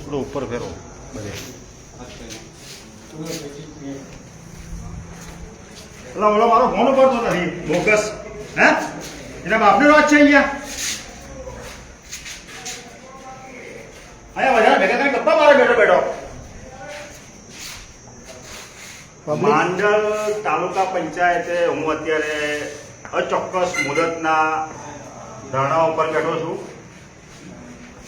થોડું ઉપર ફેરો બધે ઓલા ઓલો મારો ફોન ઉપાડતો નથી બોગસ હે એના બાપની વાત છે અહીંયા અહીંયા બધા ભેગા કરીને ગપ્પા મારે બેઠો બેઠો માંડલ તાલુકા પંચાયતે હું અત્યારે અચોક્કસ મુદતના ધરણા ઉપર બેઠો છું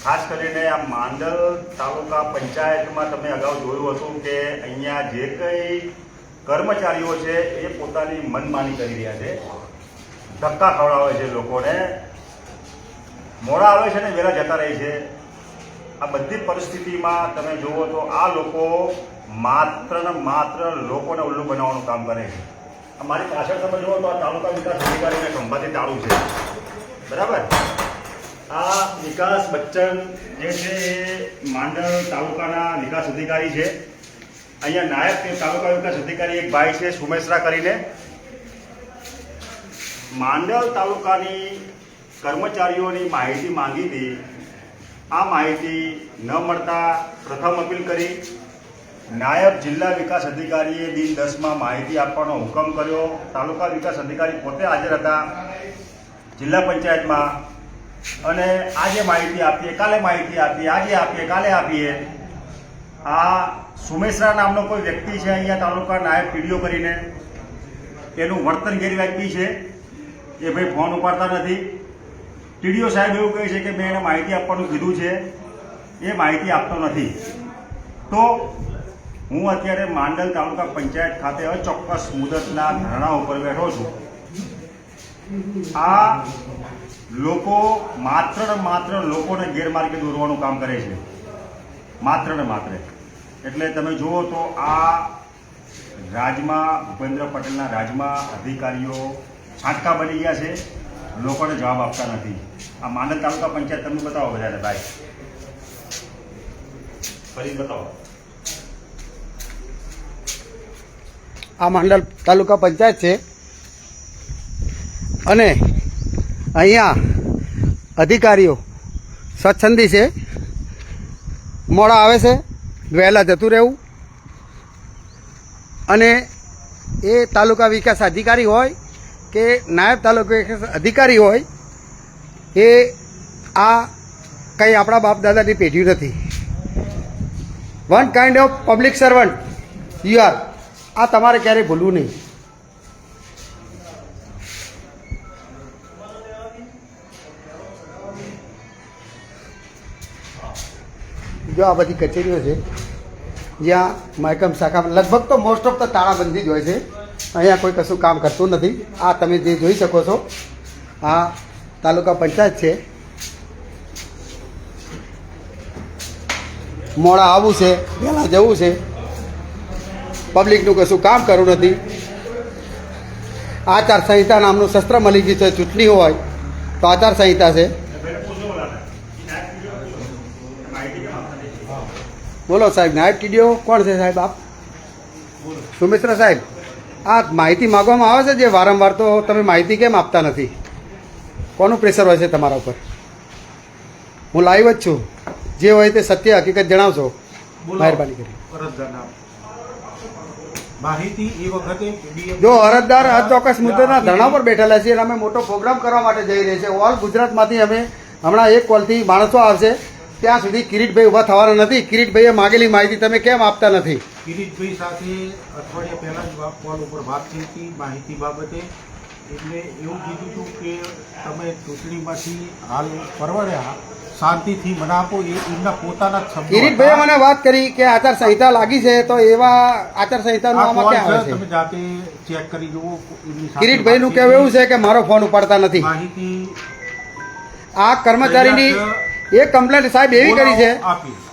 ખાસ કરીને આ માંડલ તાલુકા પંચાયતમાં તમે અગાઉ જોયું હતું કે અહીંયા જે કંઈ કર્મચારીઓ છે એ પોતાની મનમાની કરી રહ્યા છે. ધક્કા ખવડાવે છે લોકોને. મોડા આવે છે ને વહેલા જતા રહે છે. આ બધી પરિસ્થિતિમાં તમે જુઓ તો આ લોકો માત્ર ને માત્ર લોકોને ઉલ્લુ બનાવવાનું કામ કરે છે. મારી પાછળ તમે જુઓ તો આ તાલુકા વિકાસ અધિકારીને ખંભાથી તાળું છે. બરાબર? આ વિકાસ બચ્ચન જે છે એ માંડલ તાલુકાના વિકાસ અધિકારી છે. અહીંયા નાયબ તાલુકા વિકાસ અધિકારી એક ભાઈ છે, સુમેશરા કરીને. માંડલ તાલુકાની કર્મચારીઓની માહિતી માંગી હતી. આ માહિતી ન મળતા પ્રથમ અપીલ કરી. નાયબ જિલ્લા વિકાસ અધિકારીએ દિન દસમાં માહિતી આપવાનો હુકમ કર્યો. તાલુકા વિકાસ અધિકારી પોતે હાજર હતા. જિલ્લા પંચાયતમાં અને આજે માહિતી આપીએ, કાલે માહિતી આપીએ, આજે આપીએ, કાલે આપીએ. આ સુમેશરા નામનો કોઈ વ્યક્તિ છે અહીંયા તાલુકા નાયબ પીડીઓ કરીને. એનું વર્તન ગેરવ્યાજબી છે. એ ભાઈ ફોન ઉપાડતા નથી. ટીડીઓ સાહેબ એવું કહે છે કે મેં એને માહિતી આપવાનું કીધું છે. એ માહિતી આપતો નથી. તો હું અત્યારે માંડલ તાલુકા પંચાયત ખાતે અચોક્કસ મુદતના ધરણા ઉપર બેઠો છું. આ લોકો માત્ર ને માત્ર લોકોને ગેરમાર્ગે દોરવાનું કામ કરે છે. માત્ર ને માત્ર. એટલે તમે જુઓ તો આ રાજમાં, ભૂપેન્દ્ર પટેલના રાજમાં અધિકારીઓ છાંટકા બની ગયા છે. લોકોને જવાબ આપતા નથી. આ માંડલ તાલુકા પંચાયત તમને બતાવો બધાને, ભાઈ. ફરી બતાવો. આ માંડલ તાલુકા પંચાયત છે. અને અહીંયા અધિકારીઓ સ્વચ્છંદી છે. મોડા આવે છે, વહેલા જતું રહેવું. અને એ તાલુકા વિકાસ અધિકારી હોય કે નાયબ તાલુકા વિકાસ અધિકારી હોય, એ આ કંઈ આપણા બાપ દાદાની પેઢી નથી. One kind of public servant you are આ તમારે ક્યારેય ભૂલવું નહીં. જો આ બધી કચેરીઓ છે, જ્યાં મહેકમ શાખા લગભગ તો મોસ્ટ ઓફ તો તાળાબંધી જ હોય છે. અહીંયા કોઈ કશું કામ કરતું નથી. આ તમે જે જોઈ શકો છો, આ તાલુકા પંચાયત છે. મોડા આવવું છે, વહેલા જવું છે. પબ્લિકનું કશું કામ કરવું નથી. આચાર સંહિતા નામનું શસ્ત્ર મળી ગયું છે, ચૂંટણી હોય તો આચાર સંહિતા છે ભાઈને પૂછો બોલાને માહિતી કેમ આપતા નથી બોલો સાહેબ નાયબ ટીડીઓ કોણ છે સાહેબ આપ? સુમિત્ર સાહેબ આ માહિતી માગવામાં આવે છે જે વારંવાર તો તમે માહિતી કેમ આપતા નથી? કોનું પ્રેશર હોય છે તમારા ઉપર? હું લાઈવ જ છું. જે હોય તે સત્ય હકીકત જણાવશો. મહેરબાની કરી. જો અરજદાર અચોક્કસ મુદ્દાના ધરણા પર બેઠેલા છીએ અને અમે મોટો પ્રોગ્રામ કરવા માટે જઈ રહ્યા છીએ ઓલ ગુજરાતમાંથી અમે હમણાં એક કોલથી માણસો આવશે. ત્યાં સુધી કિરીટભાઈ ઊભા થવાના નથી. કિરીટભાઈએ માગેલી માહિતી તમે કેમ આપતા નથી? કિરીટભાઈ સાથે અઠવાડિયા પહેલા જ કોલ ઉપર વાત થઈ હતી માહિતી બાબતે. એટલે એવું કીધું હતું કે તમે ચૂંટણીમાંથી હાલ પરવર્યા શાંતિથી મને આપો. એ એમના પોતાના શબ્દો કિરીટભાઈએ મને વાત કરી કે આચાર સંહિતા લાગી છે તો એવા આચાર સંહિતાનું આ આમાં ક્યાં છે તમે જાતે ચેક કરી જુઓ. કિરીટભાઈનું કહેવું એવું છે કે મારો ફોન ઉપાડતા નથી. માહિતી આ કર્મચારીની એક કમ્પ્લેન સાહેબ એવી કરી છે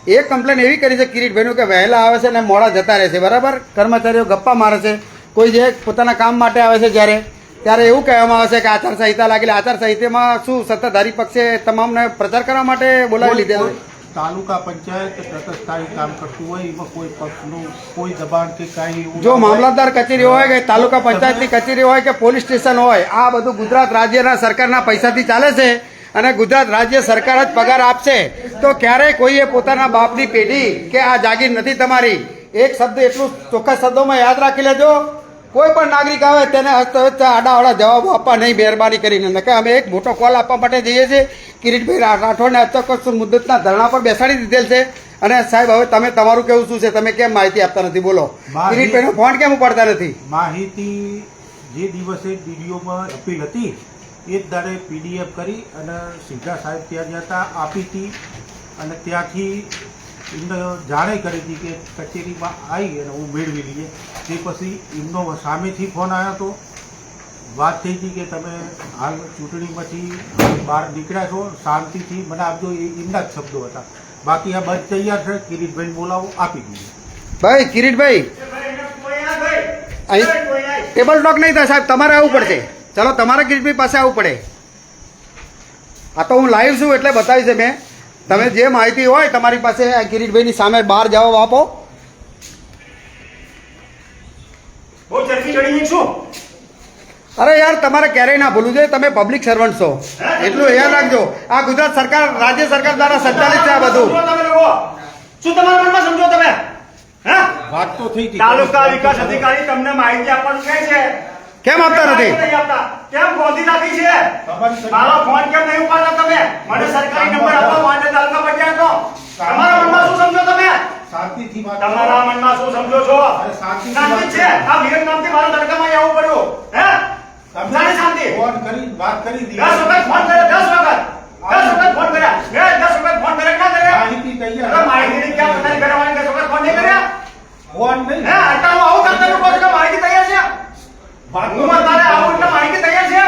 એ એક કમ્પ્લેન એવી કરી છે કિરીટભાઈનું કે વહેલા આવે છે ને મોડા જતા રહે છે બરાબર? કર્મચારીઓ ગપ્પા મારે છે કોઈ જે પોતાના કામ માટે આવે છે જ્યારે ત્યારે એવું કહેવામાં આવે છે કે આચાર સંહિતા લાગેલી આચાર સંહિતામાં શું સત્તાધારી પક્ષે તમામને પ્રચાર કરવા માટે બોલાવી લીધા તાલુકા પંચાયત તટસ્થાયી કામ કરતું હોય એમાં કોઈ પક્ષનું કોઈ દબાણ કે કાંઈ જો મામલતદાર કચેરી હોય કે તાલુકા પંચાયતની કચેરી હોય કે પોલીસ સ્ટેશન હોય આ બધું ગુજરાત રાજ્યના સરકારના પૈસાથી ચાલે છે અને ગુજરાત રાજ્ય સરકાર જ પગાર આપશે તો ક્યારેય કોઈએ પોતાના બાપની પેઢી કે આ જાગીર નથી તમારી? એક શબ્દ એટલું ચોખ્ખા શબ્દોમાં યાદ રાખી લેજો. કોઈ પણ નાગરિક આવે તેને આડાવાળા જવાબો આપવા નહીં મહેરબાની કરીને. નકે અમે એક મોટો કોલ આપવા માટે જઈએ છીએ. કિરીટભાઈ રા- રાઠોડને અચોક્કસ મુદ્દતના ધરણા પર બેસાડી દીધેલ છે. અને સાહેબ હવે તમે તમારું કેવું શું છે? તમે કેમ માહિતી આપતા નથી? બોલો. કિરીટભાઈનો ફોન કેમ ઉપાડતા નથી? માહિતી જે દિવસે ડીડીઓમાં અપીલ હતી એ જ દાડે પીડીએફ કરી અને સીધા સાહેબ ત્યાં જતા આપી હતી. અને ત્યાંથી એમને જાણે કરી હતી કે કચેરીમાં આવી અને હું મેળવી લઈએ. તે પછી એમનો સામેથી ફોન આવ્યો હતો વાત થઈ હતી કે તમે હાલ ચૂંટણીમાંથી બહાર નીકળ્યા છો શાંતિથી મને આપજો એ એમના જ શબ્દો હતા. બાકી આ બસ તૈયાર છે કિરીટભાઈ બોલાવો આપી દીધું ભાઈ કિરીટભાઈ. અહીં ટેબલ ટોક નહીં થાય સાહેબ તમારે આવવું પડશે. ચલો તમારે કિરીટભાઈ પાસે આવવું પડે. આ તો હું લાઈવ છું એટલે બતાવીશ મેં તમે જે માહિતી હોય તમારી પાસે આ કિરીટભાઈની સામે બહાર જવાબ આપો. બહુ ચરકી ચડી ગઈ છું. અરે યાર તમારે ક્યારેય ના ભૂલવું જોઈએ. તમે પબ્લિક સર્વન્ટ છો. એટલું યાદ રાખજો. આ ગુજરાત સરકાર રાજ્ય સરકાર દ્વારા સંચાલિત છે આ બધું. શું તમારા મનમાં સમજો તમે? હે? વાત તો થઈ તાલુકા વિકાસ અધિકારી તમને માહિતી આપવાનું કહે છે. કેમ આપતા નથી? માહિતી કેમ ગોધી નાખી છે? મારો ફોન કેમ નહીં ઉપાડતા તમે? મને સરકારી નંબર આપો માન્ય તાલુકા પંચાયત તો તમારા મનમાં શું સમજો તમે? શાંતિથી વાત તમારા મનમાં શું સમજો છો? અરે શાંતિ છે. આ વિરમ નામથી મારા તડકામાં આવવું પડ્યું. હે? શાંતિ શાંતિ. ફોન કરી વાત કરી દસ વખત ફોન કર્યો દસ વખત. દસ વખત ફોન કર્યા. મેં દસ વખત ફોન કર્યા. ના કર્યા? માહિતી તૈયાર અરે માહિતીની ક્યાં પોતાની ઘરવાળી દસ વખત ફોન નહીં કર્યા? ફોન નહીં. હે હું આવું કરતા લોકો માહિતી તૈયાર છે વાત હું અત્યારે આવું એટલે માહિતી તૈયાર છે?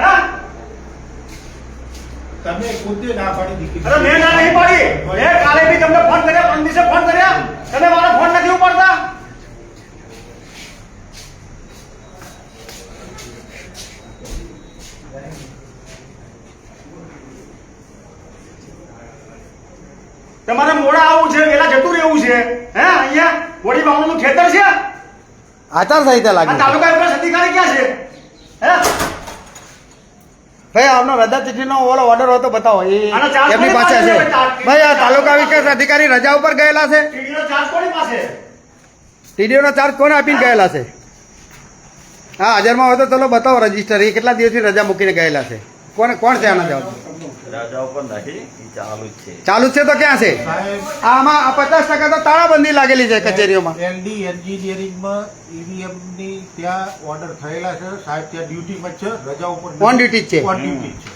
હે? તમે પોતે ના પાડી દીધી. અરે મેં ના નહીં પાડી. મેં કાલે બી તમને ફોન કર્યા ત્રણ દિવસે ફોન કર્યા. તમે મારો ફોન નથી ઉપાડતા. તમારે મોડા આવવું છે વેલા જતું રહેવું છે. હે અહીંયા વડી બાવળનું ખેતર છે? આ આચારસંહિતા લાગી તાલુકા વિકાસ અધિકારી ક્યાં છે? હે? ભાઈ આપનો રજા ચીઠીનો ઓલો ઓર્ડર હોય તો બતાવો. એ એમની પાસે છે? ભાઈ આ તાલુકા વિકાસ અધિકારી રજા ઉપર ગયેલા છે. ટીડીનો ચાર્જ કોની પાસે? ટીડીઓ નો ચાર્જ કોને આપીને ગયેલા છે? હા હાજરમાં હોય તો ચલો બતાવો રજિસ્ટર એ કેટલા દિવસથી રજા મૂકીને ગયેલા છે? કોણ કોણ છે આના જવાબ? રાજા ઉપર નથી ચાલુ છે. ચાલુ છે તો ક્યાં છે? આમાં આ પચાસ ટકા તો તાળાબંધી લાગેલી છે કચેરીઓમાં. એનડી એન્જિનિયરિંગમાં ઈવીએમની ત્યાં ઓર્ડર થયેલા છે. સાહેબ ત્યાં ડ્યુટીમાં છે. રજા ઉપર ઓન ડ્યુટી છે. ઓન ડ્યુટી છે.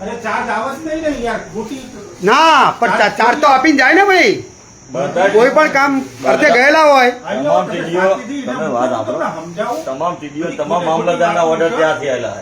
ને યાર ખોટી ના પણ ચાર્જ તો આપીને જાય ને ભાઈ. કોઈ પણ કામ અર્થે ગયેલા હોય. તમામ ટીડીઓ તમે વાત સાંભળો. તમામ ટીડીઓ તમામ મામલતદારના ઓર્ડર ત્યાંથી આવેલા